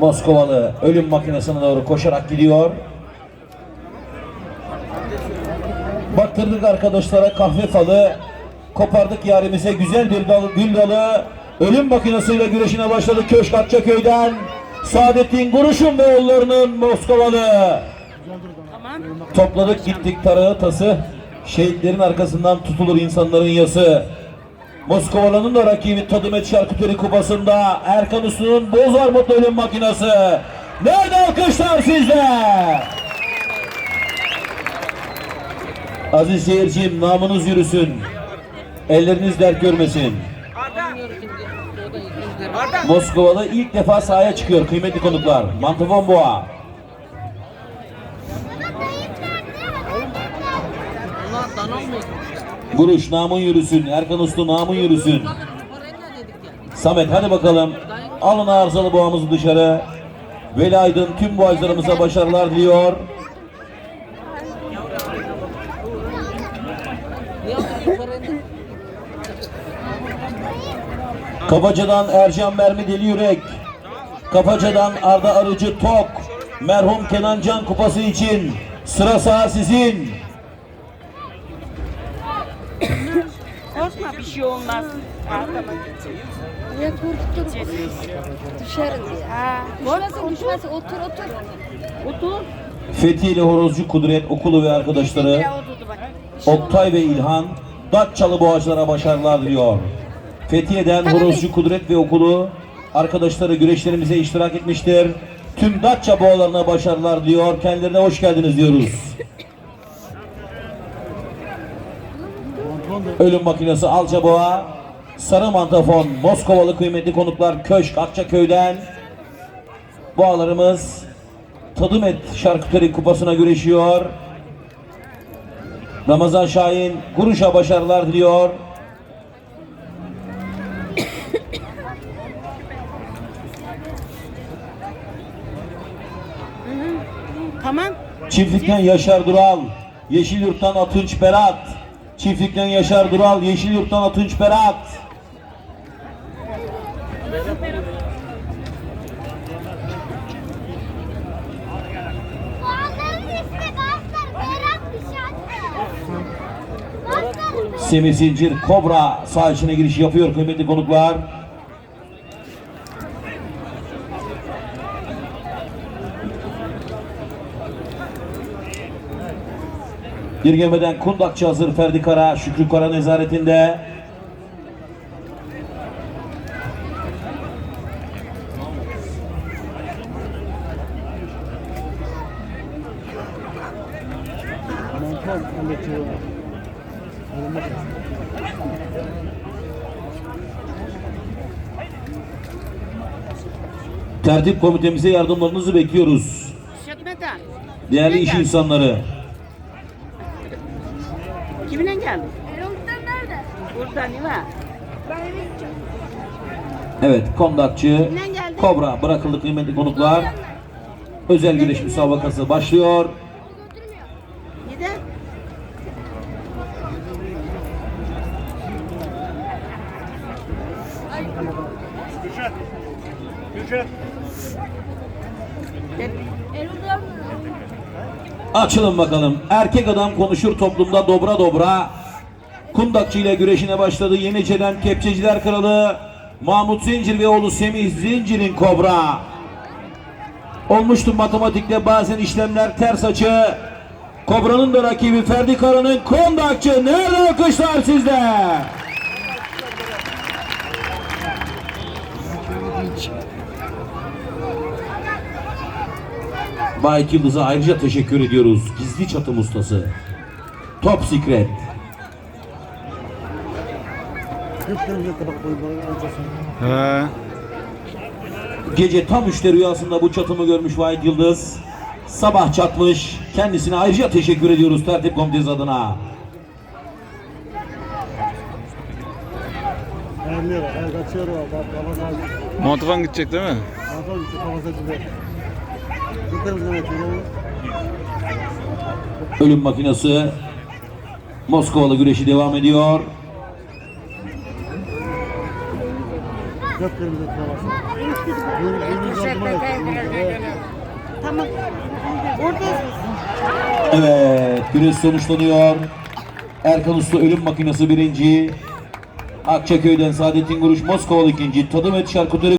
Moskovalı ölüm makinesine doğru koşarak gidiyor. Baktırdık arkadaşlara kahve falı. Kopardık yarimize güzel bir dal, gül dalı. Ölüm makinesiyle güreşine başladı Köşk Akçaköy'den. Saadettin Guruş'un ve oğullarının Moskovalı. Topladık gittik tarağı tası. Şehitlerin arkasından tutulur insanların yası. Moskovalı'nın da rakibi Tadımet Şarküteri Kupası'nda Erkan Uslu'nun Bozar Mutlu Ölüm Makinesi. Nerede alkışlar sizde? Aziz seyircim namınız yürüsün. Elleriniz dert görmesin. Moskovalı ilk defa sahaya çıkıyor kıymetli konuklar. Mantafon Boğa. Guruş namın yürüsün. Erkan Uslu namın yürüsün. Samet hadi bakalım. Alın arızalı boğamızı dışarı. Veli Aydın tüm boğazlarımıza başarılar diliyor. Kapaca'dan Ercan Mermi Deli Yürek. Kapaca'dan Arda Arıcı Tok. Merhum Kenan Can kupası için sıra sağ sizin. Bir şey olmaz. Arkama geçeyim. Ya korkuttum. Düşerim diye. Ha. Düşmesin düşmesin otur otur. Otur. Fethiyeli Horozcu Kudret Okulu ve arkadaşları bak. Oktay ve İlhan Datçalı Boğaçlara başarılar diliyor. Fethiye'den Horozcu Kudret ve Okulu arkadaşları güreşlerimize iştirak etmiştir. Tüm Datça boğalarına başarılar diliyor. Kendilerine hoş geldiniz diyoruz. Ölüm makinesi Alça Boğa, Sarı Mantafon, Moskovalı kıymetli konuklar Köşk Akçaköy'den boğalarımız Tadımet Şarküteri Kupası'na güreşiyor. Ramazan Şahin Kuruş'a başarılar diliyor. Tamam. Çiftlikten Yaşar Dural, Yeşilyurt'tan Atınç Berat. Çiftlikten Yaşar Dural, Yeşilyurt'tan Atınç Berat. Semih Zincir Kobra sağ içine giriş yapıyor kıymetli konuklar. Girgemeden kundakçı hazır Ferdi Kara, Şükrü Kara nezaretinde. Tertip komitemize yardımlarınızı bekliyoruz. Değerli iş insanları. Geldin? Erol'dan nerede? Buradan değil mi? Ben eve gideceğim. Evet, kondakçı? Kobra bırakıldı kıymetli konuklar. Özel güreş müsabakası başlıyor. Götürmüyor. Neden? Erol'dan Açılın bakalım. Erkek adam konuşur toplumda dobra dobra. Kundakçı ile güreşine başladı. Yenice'den Kepçeciler Kralı Mahmut Zincir ve oğlu Semih Zincir'in kobra. Olmuştu matematikte bazen işlemler ters açı. Kobra'nın da rakibi Ferdi Kara'nın kondakçı. Nerede alkışlar sizde? Bay Yıldız'a ayrıca teşekkür ediyoruz. Gizli çatım ustası. Top Secret. He. Gece tam üçte rüyasında bu çatımı görmüş Vahit Yıldız. Sabah çatmış. Kendisine ayrıca teşekkür ediyoruz tertip komitesi adına. Montafon gidecek değil mi? Ölüm makinesi. Moskovalı güreşi devam ediyor. Evet, güreş sonuçlanıyor. Erkan Usta ölüm makinesi birinci. Akçaköy'den Saadettin Guruş Moskova ikinci. Tadım et şarküteri